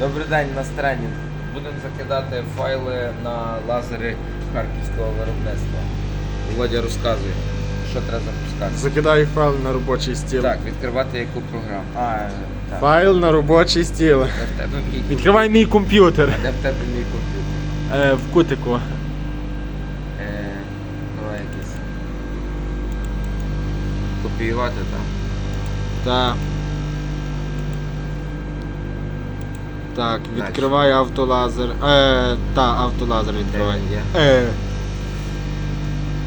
Добрий день на стрені. Будемо закидати файли на лазери харківського виробництва. Володя розказує, що треба запускати. Закидаю файл на робочий стіл. Так, відкривати яку програму. А, так. Файл на робочий стіл. Де в тебе мій Відкривай мій комп'ютер. А де в тебе мій комп'ютер? Е, в кутику. Е, давай якийсь. Копіювати там. Так. Так, відкривай автолазер. Е, та, автолазер відкривай. Де Е,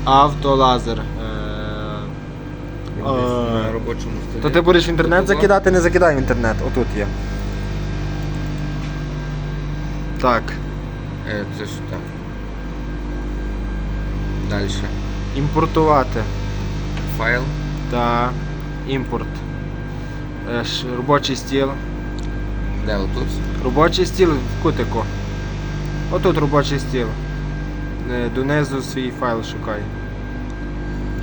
автолазер. Е, Він Е, на робочому столі. то ти будеш в інтернет закидати, не закидай в інтернет. Отут є. Так. Е, це ж так. Далі. Імпортувати. Файл. Та імпорт. Е, ш- робочий стіл. Де отут? Робочий стіл в кутику. Отут робочий стіл. Е, Донизу свій файл шукай.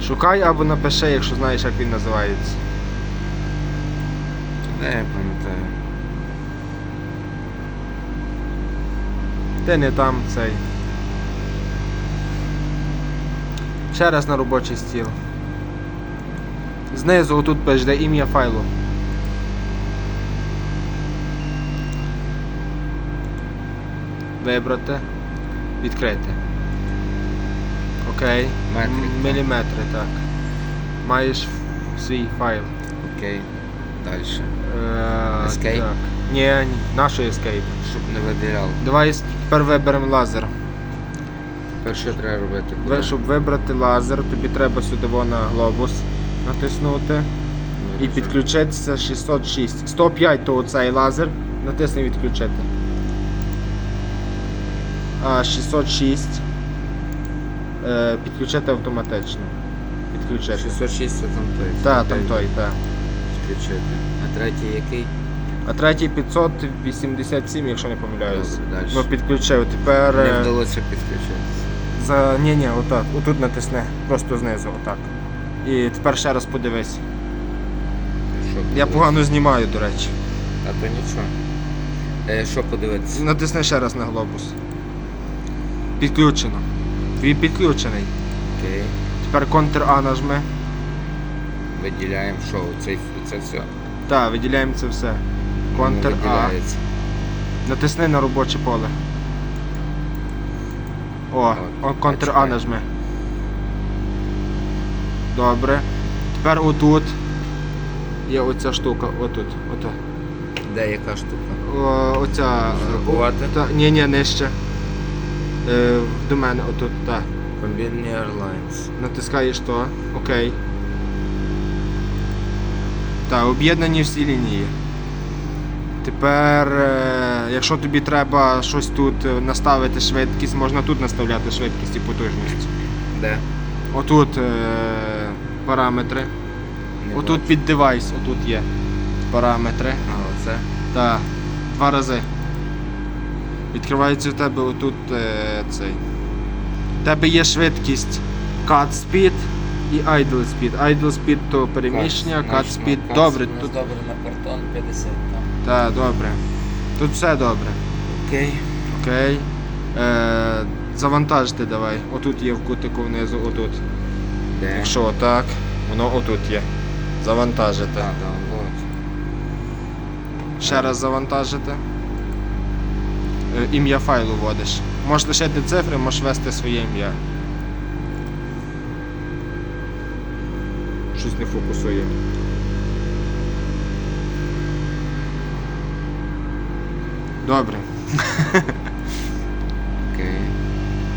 Шукай або напиши, якщо знаєш, як він називається. Я пам'ятаю. Ти не там цей. Ще раз на робочий стіл. Знизу отут пиш, де ім'я файлу. Вибрати. Відкрити. Окей. Метрик, так. Міліметри, так. Маєш свій файл. Окей. Далі. Е, Escape? Так. Ні, ні. Нашу escape. Щоб не виділяв. Давай тепер виберемо лазер. Перше треба робити. Ви, щоб вибрати лазер, тобі треба сюди во на глобус натиснути і підключитися 606. 105 то оцей лазер. Натисни відключити. А 606 е, підключити автоматично. Підключити. 606 це там той. Так, там той, так. Включити. А третій який? А третій 587, якщо не помиляюсь. Добре. Ну, підключив. Тепер. Не е, вдалося підключитися. За... Ні, ні, отак. Отут натисни. Просто знизу, отак. І тепер ще раз подивись. Що Я погано знімаю, до речі. А то нічого. Е, що подивитися? Натисни ще раз на глобус. Підключено. Він підключений. Окей. Тепер A нажми. Виділяємо що? Оцей, це все. Так, виділяємо це все. Виділяється. Натисни на робоче поле. О, о чекай. нажми. Добре. Тепер отут. Є оця штука, отут. Ото. Де яка штука? О, оця. Та, ні, ні, нижче. Е, до мене, отут, так. Convenient Airlines. Натискаєш то. Окей. Так, об'єднані всі лінії. Тепер, е, якщо тобі треба щось тут е, наставити швидкість, можна тут наставляти швидкість і потужність. Де? Отут е, параметри. Не Отут бачу. під девайс, отут є параметри. А, оце. Так, два рази. Відкривається в тебе отут е, цей. У тебе є швидкість cut speed і idle speed. Idle speed то переміщення, cut speed. Добре, тут. Добре на картон 50 там. Так, добре. Тут все добре. Окей. Окей. Е, завантажити давай. Отут є в кутику внизу, отут. Де? Якщо отак, воно отут є. Завантажити. Так, download. Ще раз завантажити. Е, Ім'я файлу вводиш. Можеш лишити цифри, можеш ввести своє ім'я. Щось не фокусує. Добре. Окей.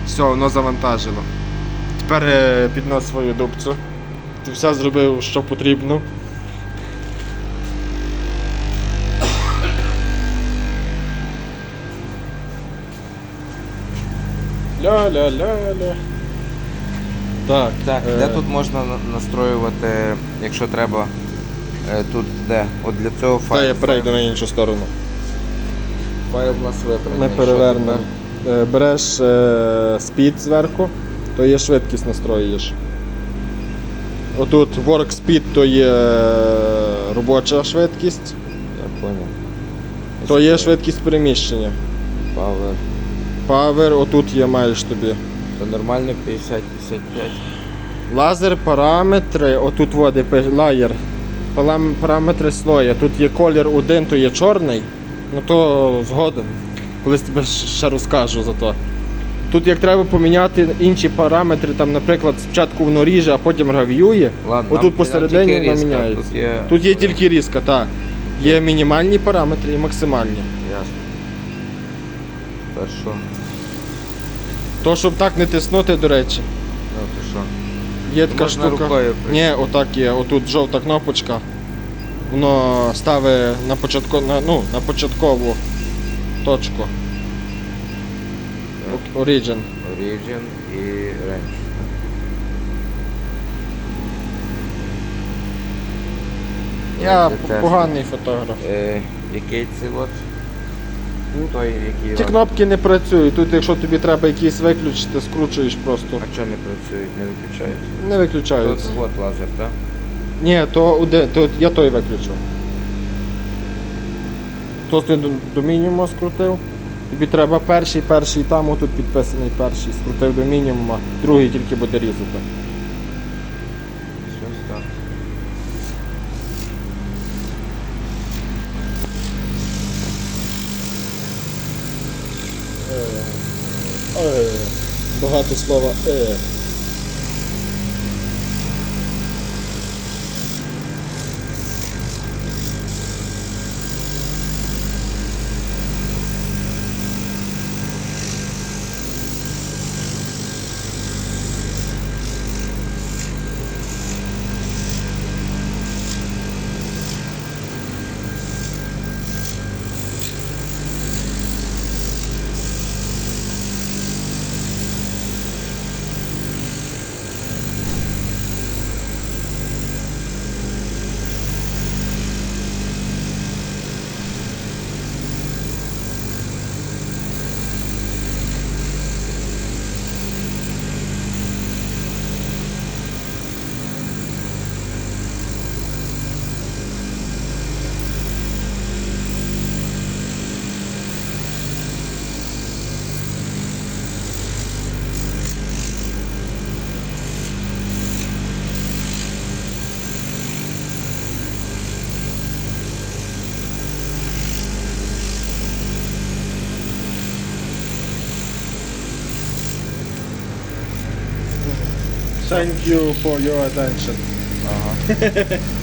Все, воно завантажило. Тепер е, піднос свою дубцю. Ти все зробив, що потрібно. Ля-ля-ля-ля. Так, Так, е, де тут можна настроювати, якщо треба, е, тут де? От для цього Та я перейду на іншу сторону. Файл у нас вибраний. Ми перевернемо. Е, Береш е, спід зверху, то є швидкість настроюєш. Отут work speed то є робоча швидкість. Я понял. То є швидкість переміщення. Power. Павер, отут є маєш тобі. То нормально 50-55. Лазер, параметри, отут води лаєр. Параметри слоя. Тут є колір один, то є чорний. Ну то згоден. Колись тебе ще розкажу за то. Тут як треба поміняти інші параметри, там, наприклад, спочатку воно ріже, а потім гравіює. Ладно, Отут посередині різка, міняється. Тут є... Тут є тільки різка, так. Є мінімальні параметри і максимальні. Ясно. Та що? То, щоб так не тиснути, до речі, Ну то що? є така Можна штука. рукою Ні, отак є. Отут жовта кнопочка. Воно ставить на, початко, на, ну, на початкову точку. Так. Origin. Origin і Range. Я Це теж. поганий фотограф. Е, який це от? Той, який... Ті кнопки не працюють. Тут, якщо тобі треба якісь виключити, скручуєш просто. А чого не працюють, не виключають? Не Тут виключаються. от лазер, так? Ні, то, один, то я той виключив. То ти до, до мінімуму скрутив. Тобі треба перший, перший там, отут підписаний перший, скрутив до мінімуму, другий тільки буде різати. Щось так. Е, багато слова е. Thank you for your attention. Uh -huh.